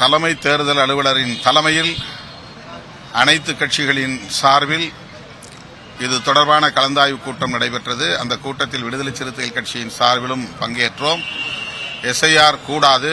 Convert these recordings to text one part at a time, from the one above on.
தலைமை தேர்தல் அலுவலரின் தலைமையில் அனைத்து கட்சிகளின் சார்பில் இது தொடர்பான கலந்தாய்வு கூட்டம் நடைபெற்றது. அந்த கூட்டத்தில் விடுதலை சிறுத்தைகள் கட்சியின் சார்பிலும் பங்கேற்றோம். எஸ்ஐஆர் கூடாது.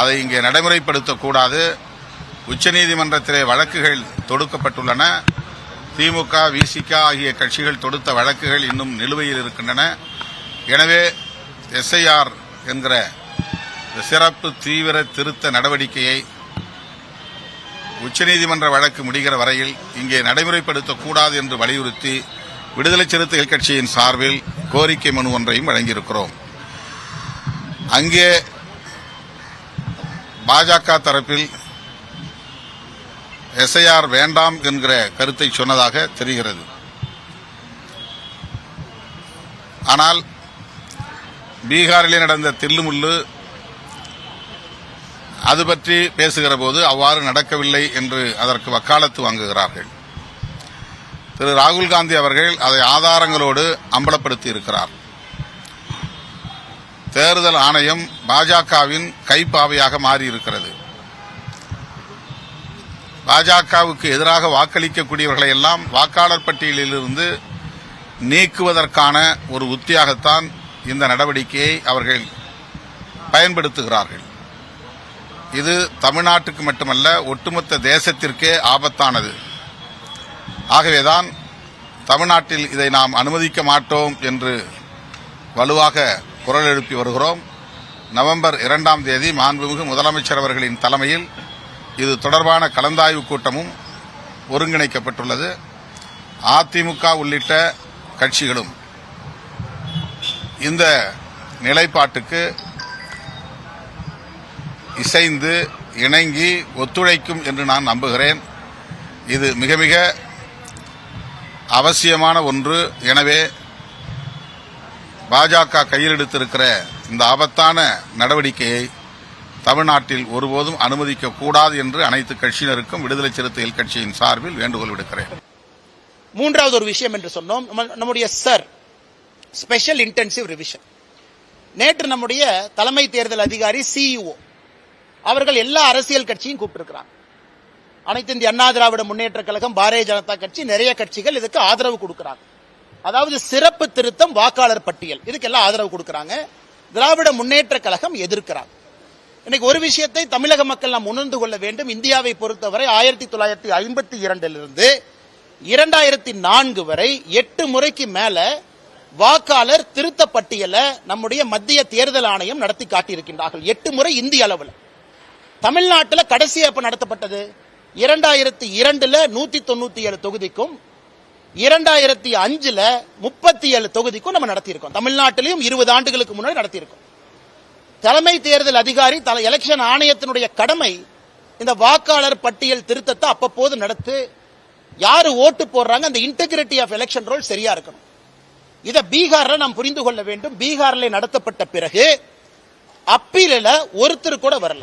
அதை இங்கே நடைமுறைப்படுத்தக்கூடாது. உச்சநீதிமன்றத்திலே வழக்குகள் தொடுக்கப்பட்டுள்ளன. திமுக விசிக ஆகிய கட்சிகள் தொடுத்த வழக்குகள் இன்னும் நிலுவையில் இருக்கின்றன. எனவே எஸ்ஐஆர் என்கிற சிறப்பு தீவிர திருத்த நடவடிக்கையை உச்சநீதிமன்ற வழக்கு முடிகிற வரையில் இங்கே நடைமுறைப்படுத்தக்கூடாது என்று வலியுறுத்தி விடுதலை சிறுத்தைகள் கட்சியின் சார்பில் கோரிக்கை மனு ஒன்றையும் வழங்கியிருக்கிறோம். அங்கே பாஜக தரப்பில் எஸ்ஐஆர் வேண்டாம் என்கிற கருத்தை சொன்னதாக தெரிகிறது. ஆனால் பீகாரிலே நடந்த தில்லுமுள்ளு அது பற்றி பேசுகிற போது அவ்வாறு நடக்கவில்லை என்று அதற்கு வக்காலத்து வாங்குகிறார்கள். திரு ராகுல் காந்தி அவர்கள் அதை ஆதாரங்களோடு அம்பலப்படுத்தி இருக்கிறார் தேர்தல் ஆணையம் பாஜகவின் கைப்பாவையாக மாறியிருக்கிறது. பாஜகவுக்கு எதிராக வாக்களிக்கக்கூடியவர்களை எல்லாம் வாக்காளர் பட்டியலிலிருந்து நீக்குவதற்கான ஒரு உத்தியாகத்தான் இந்த நடவடிக்கையை அவர்கள் பயன்படுத்துகிறார்கள். இது தமிழ்நாட்டுக்கு மட்டுமல்ல ஒட்டுமொத்த தேசத்திற்கே ஆபத்தானது. ஆகவேதான் தமிழ்நாட்டில் இதை நாம் அனுமதிக்க மாட்டோம் என்று வலுவாக குரல் எழுப்பி வருகிறோம். நவம்பர் இரண்டாம் தேதி மாண்புமிகு முதலமைச்சர் அவர்களின் தலைமையில் இது தொடர்பான கலந்தாய்வு கூட்டமும் ஒருங்கிணைக்கப்பட்டுள்ளது. அதிமுக உள்ளிட்ட கட்சிகளும் இந்த நிலைப்பாட்டுக்கு இசைந்து இணங்கி ஒத்துழைக்கும் என்று நான் நம்புகிறேன். இது மிக மிக அவசியமான ஒன்று. எனவே பாஜக கையில் எடுத்திருக்கிற இந்த ஆபத்தான நடவடிக்கையை தமிழ்நாட்டில் ஒருபோதும் அனுமதிக்க கூடாது என்று அனைத்து கட்சியினருக்கும் விடுதலை சிறுத்தைகள் கட்சியின் சார்பில் வேண்டுகோள் விடுக்கிறேன். மூன்றாவது ஒரு விஷயம் என்று சொன்னோம். நம்முடைய சர் ஸ்பெஷல் இன்டென்சிவ் ரிவிஷன் நேற்று நம்முடைய தலைமை தேர்தல் அதிகாரி சிஇஓ அவர்கள் எல்லா அரசியல் கட்சியும் கூப்பிட்டுருக்கிறாங்க. அனைத்து இந்திய அண்ணா திராவிட முன்னேற்ற கழகம் பாரதிய ஜனதா கட்சி நிறைய கட்சிகள் இதுக்கு ஆதரவு கொடுக்கிறாங்க. அதாவது சிறப்பு திருத்தம் வாக்காளர் பட்டியல் இதுக்கெல்லாம் ஆதரவு கொடுக்கிறாங்க. திராவிட முன்னேற்ற கழகம் எதிர்க்கிறாங்க. இன்னைக்கு ஒரு விஷயத்தை தமிழக மக்கள் நாம் உணர்ந்து கொள்ள வேண்டும். இந்தியாவை பொறுத்தவரை ஆயிரத்தி தொள்ளாயிரத்தி ஐம்பத்தி இரண்டிலிருந்து இரண்டாயிரத்தி நான்கு வரை எட்டு முறைக்கு மேல வாக்காளர் திருத்த பட்டியலை நம்முடைய மத்திய தேர்தல் ஆணையம் நடத்தி காட்டியிருக்கின்றார்கள். எட்டு முறை இந்திய அளவில். தமிழ்நாட்டில் கடைசி எப்ப நடத்தப்பட்டது இரண்டாயிரத்தி இரண்டுல நூத்தி தொண்ணூத்தி ஏழு தொகுதிக்கும் இரண்டாயிரத்தி அஞ்சுல முப்பத்தி ஏழு தொகுதிக்கும் நம்ம நடத்தியிருக்கோம். தமிழ்நாட்டிலையும் இருபது ஆண்டுகளுக்கு முன்னாடி நடத்தியிருக்கோம். தலைமை தேர்தல் அதிகாரி தல எலெக்ஷன் ஆணையத்தினுடைய கடமை இந்த வாக்காளர் பட்டியல் திருத்தத்தை அப்பப்போது நடத்து யாரு ஓட்டு போடுறாங்க அந்த இன்டெகிரிட்டி ஆஃப் எலெக்ஷன் ரோல் சரியா இருக்கணும். இதை பீகார்ல நாம் புரிந்து கொள்ள வேண்டும். பீகார்ல நடத்தப்பட்ட பிறகு அப்பீலில் ஒருத்தர் கூட வரல.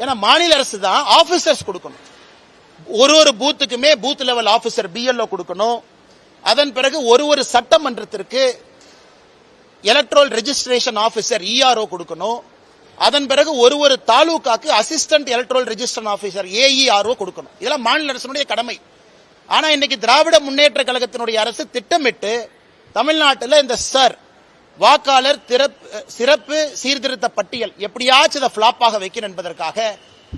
ஏன்னா மாநில அரசு தான் ஆபீசர்ஸ் கொடுக்கணும். ஒரு ஒரு பூத்துக்குமே பூத் லெவல் ஆபீசர் பிஎல்ஓ கொடுக்கணும். அதன் பிறகு ஒரு ஒரு சட்டமன்றத்திற்கு எலக்ட்ரல் ரெஜிஸ்ட்ரேஷன் ஆபீசர் இஆர்ஓ கொடுக்கணும். அதன் பிறகு ஒரு ஒரு தாலுகாக்கு assistant electoral registration officer AERO கொடுக்கணும். இதெல்லாம் மாநில அரசனுடைய கடமை. ஆனா இன்னைக்கு திராவிட முன்னேற்ற கழகத்தினுடைய அரசு திட்டமிட்டு தமிழ்நாட்டில் இந்த சர் வாக்காளர் சிறப்பு சீர்திருத்த பட்டியல் எப்படியாச்சும் இதை ஃபிளாப்பாக வைக்கணும் என்பதற்காக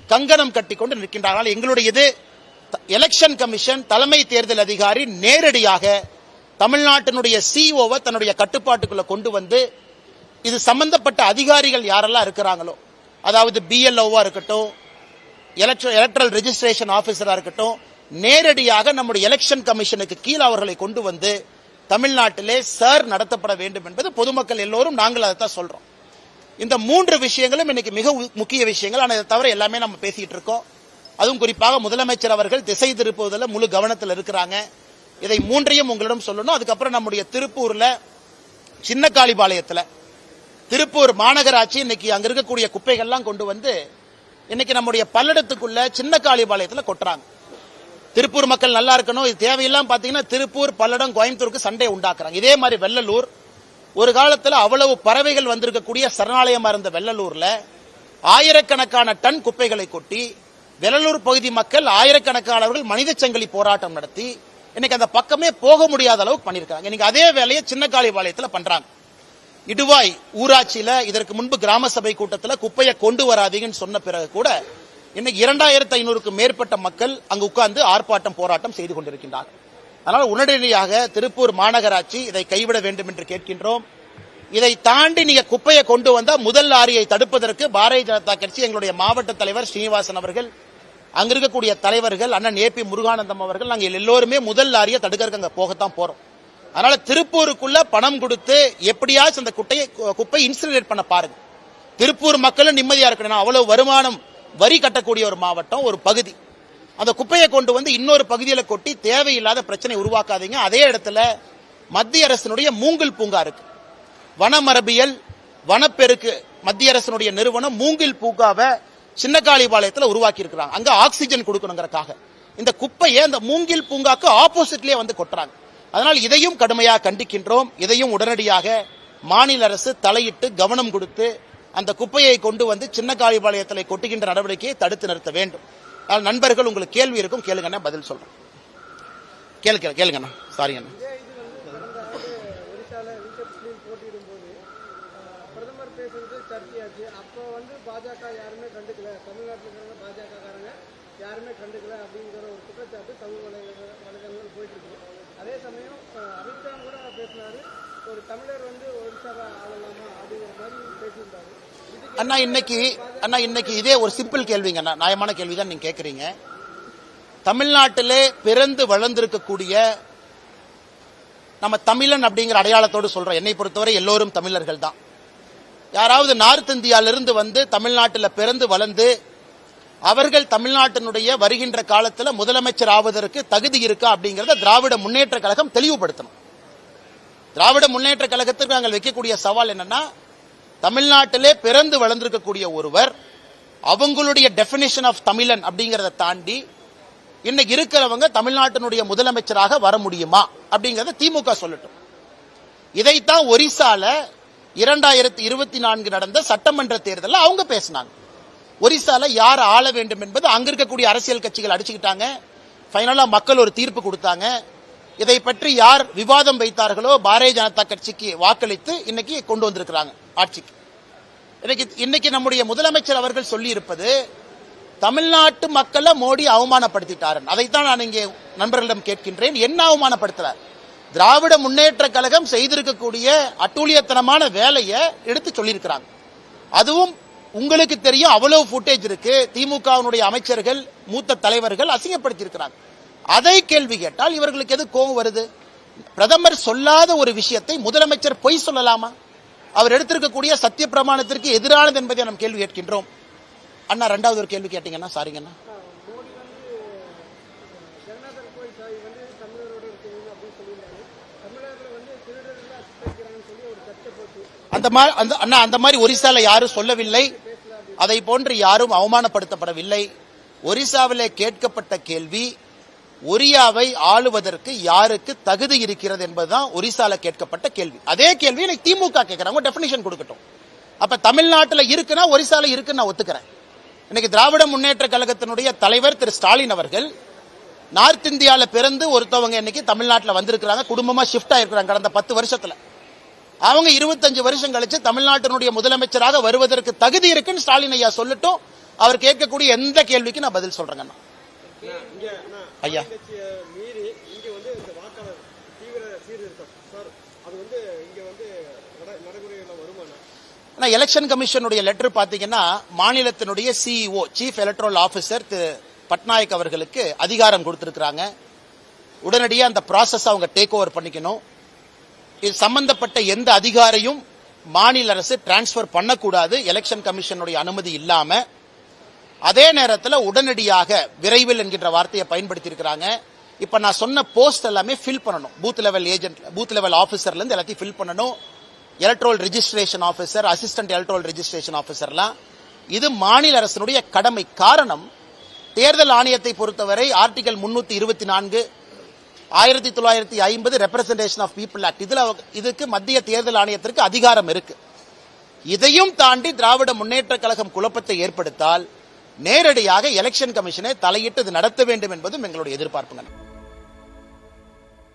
கங்கணம் கட்டி கொண்டு நிற்கின்றார்கள் எங்களுடைய இது எலெக்ஷன் கமிஷன் தலைமை தேர்தல் அதிகாரி நேரடியாக தமிழ்நாட்டினுடைய சிஓவை தன்னுடைய கட்டுப்பாட்டுக்குள்ள கொண்டு வந்து இது சம்பந்தப்பட்ட அதிகாரிகள் யாரெல்லாம் இருக்கிறாங்களோ அதாவது பிஎல்ஓவா இருக்கட்டும் எலக்ட்ரல் ரெஜிஸ்ட்ரேஷன் ஆபீசரா இருக்கட்டும் நேரடியாக நம்முடைய எலெக்ஷன் கமிஷனுக்கு கீழ் அவர்களை கொண்டு வந்து தமிழ்நாட்டிலே சர் நடத்தப்பட வேண்டும் என்பது பொதுமக்கள் எல்லோரும் நாங்கள் அதை தான் சொல்றோம். இந்த மூன்று விஷயங்களும் இன்னைக்கு மிக முக்கிய விஷயங்கள். ஆனால் இதை தவிர எல்லாமே நம்ம பேசிட்டு இருக்கோம். அதுவும் குறிப்பாக முதலமைச்சர் அவர்கள் திசை திருப்புவதில் முழு கவனத்தில் இருக்கிறாங்க. இதை மூன்றையும் உங்களிடம் சொல்லணும். அதுக்கப்புறம் நம்முடைய திருப்பூர்ல சின்ன காளிபாளையத்தில் திருப்பூர் மாநகராட்சி இன்னைக்கு அங்க இருக்கக்கூடிய குப்பைகள்லாம் கொண்டு வந்து இன்னைக்கு நம்முடைய பல்லடத்துக்குள்ள சின்ன காளிபாளையத்தில் கொட்டுறாங்க. திருப்பூர் மக்கள் நல்லா இருக்கணும். இது தேவையெல்லாம் பாத்தீங்கன்னா திருப்பூர் பல்லடம் கோயம்புத்தூருக்கு சண்டை உண்டாக்குறாங்க. இதே மாதிரி வெள்ளலூர் ஒரு காலத்துல அவ்வளவு பறவைகள் வந்திருக்கக்கூடிய சரணாலயமா இருந்த வெள்ளலூர்ல ஆயிரக்கணக்கான டன் குப்பைகளை கொட்டி வெள்ளலூர் பகுதி மக்கள் ஆயிரக்கணக்கானவர்கள் மனித சங்கிலி போராட்டம் நடத்தி இன்னைக்கு அந்த பக்கமே போக முடியாத அளவுக்கு பண்ணியிருக்காங்க. இன்னைக்கு அதே வேலையை சின்ன பண்றாங்க. இடுவாய் ஊராட்சியில இதற்கு முன்பு கிராம சபை கூட்டத்தில் குப்பையை கொண்டு வராதீங்கன்னு சொன்ன பிறகு கூட இன்னைக்கு இரண்டாயிரத்து ஐநூறுக்கு மேற்பட்ட மக்கள் அங்கு உட்கார்ந்து ஆர்ப்பாட்டம் போராட்டம் செய்து கொண்டிருக்கின்றார்கள் அதனால் உடனடியாக திருப்பூர் மாநகராட்சி இதை கைவிட வேண்டும் என்று கேட்கின்றோம். இதை தாண்டி நீங்க குப்பையை கொண்டு வந்தா முதல் லாரியை தடுப்பதற்கு பாரதிய ஜனதா கட்சி எங்களுடைய மாவட்ட தலைவர் ஸ்ரீனிவாசன் அவர்கள் அங்க இருக்கக்கூடிய தலைவர்கள் அண்ணன் ஏ பி முருகானந்தம் அவர்கள் நாங்கள் எல்லோருமே முதல் லாரியை தடுக்கிறதுக்கு அங்கே போகத்தான் போறோம். அதனால திருப்பூருக்குள்ள பணம் கொடுத்து எப்படியாச்சும் அந்த குட்டையை குப்பை இன்சினரேட் பண்ண பாருங்க. திருப்பூர் மக்களும் நிம்மதியா இருக்கணும். அவ்வளவு வருமானம் வரி கட்டக்கூடிய ஒரு மாவட்டம் ஒரு பகுதி. அந்த குப்பையை கொண்டு வந்து இன்னொரு பகுதியில் கொட்டி தேவையில்லாத பிரச்சனை உருவாக்காதீங்க. அதே இடத்துல மத்திய அரசினுடைய மூங்கில் பூங்கா இருக்கு. வனமரபியல் வனப்பெருக்கு மத்திய அரசினுடைய நிறுவனம் மூங்கில் பூங்காவை சின்னக்காளிபாளையத்தில் உருவாக்கி இருக்கிறாங்க அங்கே ஆக்சிஜன் கொடுக்கணுங்கிறக்காக. இந்த குப்பையை அந்த மூங்கில் பூங்காக்கு ஆப்போசிட்லேயே வந்து கொட்டுறாங்க. அதனால் இதையும் கடுமையாக கண்டிக்கின்றோம். இதையும் உடனடியாக மாநில அரசு தலையிட்டு கவனம் கொடுத்து அந்த குப்பையை கொண்டு வந்து சின்ன காளிபாளையத்தில் கொட்டுகின்ற நடவடிக்கையை தடுத்து நிறுத்த வேண்டும். நண்பர்கள் உங்களுக்கு கேள்வி இருக்கும் கேளுங்கண்ணா பதில் சொல்றேன். கேளு கேளு கேளுங்கண்ணா சாரி அண்ணா. போட்டியிடும்போது வந்து பாஜக யாருமே கண்டுக்கல. யாருமே அப்படிங்கிற ஒரு குற்றச்சாட்டு சமூக வலைதளங்கள் போயிட்டு இருக்கு. அதே சமயம் அமித்ஷா கூட பேசினாரு. ஒரு தமிழர் வந்து ஒடிசாவை ஆளலாமா அப்படிங்கிற மாதிரி பேசியிருந்தாரு. அண்ணா இன்னைக்கு அண்ணா இன்னைக்கு இதே ஒரு சிம்பிள் கேள்விங்க அண்ணா. நியாயமான கேள்வி தான் நீங்க கேக்குறீங்க. தமிழ்நாட்டிலே பிறந்து வளர்ந்திருக்கக்கூடிய நம்ம தமிழன் அப்படிங்கிற அடையாளத்தோடு சொல்றோம் என்னை பொறுத்தவரை எல்லோரும் தமிழர்கள் தான். யாராவது நார்த் இந்தியாவிலிருந்து வந்து தமிழ்நாட்டில் பிறந்து வளர்ந்து அவர்கள் தமிழ்நாட்டினுடைய வருகின்ற காலத்துல முதலமைச்சர் ஆவதற்கு தகுதி இருக்கா அப்படிங்கிறத திராவிட முன்னேற்ற கழகம் தெளிவுபடுத்தணும். திராவிட முன்னேற்ற கழகத்திற்கு நாங்கள் வைக்கக்கூடிய சவால் என்னன்னா தமிழ்நாட்டிலே பிறந்து வளர்ந்திருக்கக்கூடிய ஒருவர் அவங்களுடைய டெபினேஷன் ஆஃப் தமிழன் அப்படிங்கிறத தாண்டி இன்னைக்கு இருக்கிறவங்க தமிழ்நாட்டினுடைய முதலமைச்சராக வர முடியுமா அப்படிங்கறத திமுக சொல்லட்டும். இதைத்தான் ஒரிசால இரண்டாயிரத்தி இருபத்தி நான்கு நடந்த சட்டமன்ற தேர்தலில் அவங்க பேசினாங்க. ஒரிசால யார் ஆள வேண்டும் என்பது அங்க இருக்கக்கூடிய அரசியல் கட்சிகள் அடிச்சுக்கிட்டாங்க. ஃபைனலா மக்கள் ஒரு தீர்ப்பு கொடுத்தாங்க. இதை பற்றி யார் விவாதம் வைத்தார்களோ பாரதிய ஜனதா கட்சிக்கு வாக்களித்து இன்னைக்கு கொண்டு வந்திருக்கிறாங்க ஆட்சிக்கு. இன்னைக்கு இன்னைக்கு நம்முடைய முதலமைச்சர் அவர்கள் சொல்லி இருப்பது தமிழ்நாட்டு மக்களை மோடி அவமானப்படுத்திட்டார் அதைத்தான் நான் இங்கே நண்பர்களிடம் கேட்கின்றேன். என்ன அவமானப்படுத்துறார்? திராவிட முன்னேற்ற கழகம் செய்திருக்கக்கூடிய அட்டூழியத்தனமான வேலையை எடுத்து சொல்லியிருக்கிறாங்க. அதுவும் உங்களுக்கு தெரியும் அவ்வளவு ஃபுட்டேஜ் இருக்கு. திமுகவினுடைய அமைச்சர்கள் மூத்த தலைவர்கள் அசிங்கப்படுத்தியிருக்கிறாங்க. அதை கேள்வி கேட்டால் இவர்களுக்கு எது கோபம் வருது? பிரதமர் சொல்லாத ஒரு விஷயத்தை முதலமைச்சர் பொய் சொல்லலாமா? அவர் எடுத்திருக்கக்கூடிய சத்திய பிரமாணத்திற்கு எதிரானது என்பதை நாம் கேள்வி கேட்கின்றோம். அண்ணா ரெண்டாவது ஒரு கேள்வி கேட்டீங்கன்னா சாரிங்கண்ணா அந்த மாதிரி அந்த அண்ணா அந்த மாதிரி ஒரிசால யாரும் சொல்லவில்லை. அதை போன்று யாரும் அவமானப்படுத்தப்படவில்லை. ஒரிசாவிலே கேட்கப்பட்ட கேள்வி ஒரியாவை ஆளுவதற்கு யாருக்கு தகுதி இருக்கிறது என்பதுதான் ஒரிசால கேட்கப்பட்ட கேள்வி. அதே கேள்வி எனக்கு திமுக கேட்கிறாங்க. டெபினிஷன் கொடுக்கட்டும். அப்ப தமிழ்நாட்டில் இருக்குன்னா ஒரிசால இருக்குன்னு நான் ஒத்துக்கிறேன். இன்னைக்கு திராவிட முன்னேற்ற கழகத்தினுடைய தலைவர் திரு ஸ்டாலின் அவர்கள் நார்த் இந்தியாவில் பிறந்து ஒருத்தவங்க இன்னைக்கு தமிழ்நாட்டில் வந்திருக்கிறாங்க. குடும்பமா ஷிஃப்ட் ஆயிருக்கிறாங்க கடந்த பத்து வருஷத்துல. அவங்க இருபத்தஞ்சு வருஷம் கழிச்சு தமிழ்நாட்டினுடைய முதலமைச்சராக வருவதற்கு தகுதி இருக்குன்னு ஸ்டாலின் ஐயா சொல்லட்டும். அவர் கேட்கக்கூடிய எந்த கேள்விக்கு நான் பதில் சொல்றேங்கண்ணா. ஐயா. மீறி இங்க வந்து இந்த வாக்காளர் தீவிர சீர்திருத்தம். சார் அது வந்து இங்க வந்து நட- நடைமுறையில வருமானம். ஆனா எலெக்ஷன் கமிஷனுடைய லெட்டர் பாத்தீங்கன்னா மாநிலத்தினுடைய சிஇஓ சீஃப் எலக்ட்ரல் ஆபீசர் திரு பட்நாயக் அவர்களுக்கு அதிகாரம் கொடுத்திருக்கிறாங்க. உடனடியாக அந்த ப்ராசஸ் அவங்க டேக் ஓவர் பண்ணிக்கணும். இது சம்பந்தப்பட்ட எந்த அதிகாரையும் மாநில அரசு டிரான்ஸ்ஃபர் பண்ணக்கூடாது. எலெக்ஷன் கமிஷனுடைய அனுமதி இல்லாம அதே நேரத்தில் உடனடியாக விரைவில் என்கின்ற வார்த்தையை பயன்படுத்தியிருக்கிறாங்க. இப்போ நான் சொன்ன போஸ்ட் எல்லாமே ஃபில் பண்ணணும். Booth level agent booth level ஆஃபீஸர்லேருந்து எல்லாத்தையும் ஃபில் பண்ணணும். Electoral registration officer assistant electoral registration ஆஃபீஸர்லாம் இது மாநில அரசினுடைய கடமை. காரணம் தேர்தல் ஆணையத்தை பொறுத்தவரை ஆர்டிகல் முன்னூத்தி இருபத்தி நான்கு ஆயிரத்தி தொள்ளாயிரத்தி ஐம்பது ரெப்ரசன்டேஷன் ஆஃப் பீப்புள் ஆக்ட் இதில் இதுக்கு மத்திய தேர்தல் ஆணையத்திற்கு அதிகாரம் இருக்கு. இதையும் தாண்டி திராவிட முன்னேற்ற கழகம் குழப்பத்தை ஏற்படுத்தால் நேரடியாக எலெக்ஷன் கமிஷனை தலையிட்டு நடத்த வேண்டும் என்பதும் எங்களுடைய எதிர்பார்ப்புங்க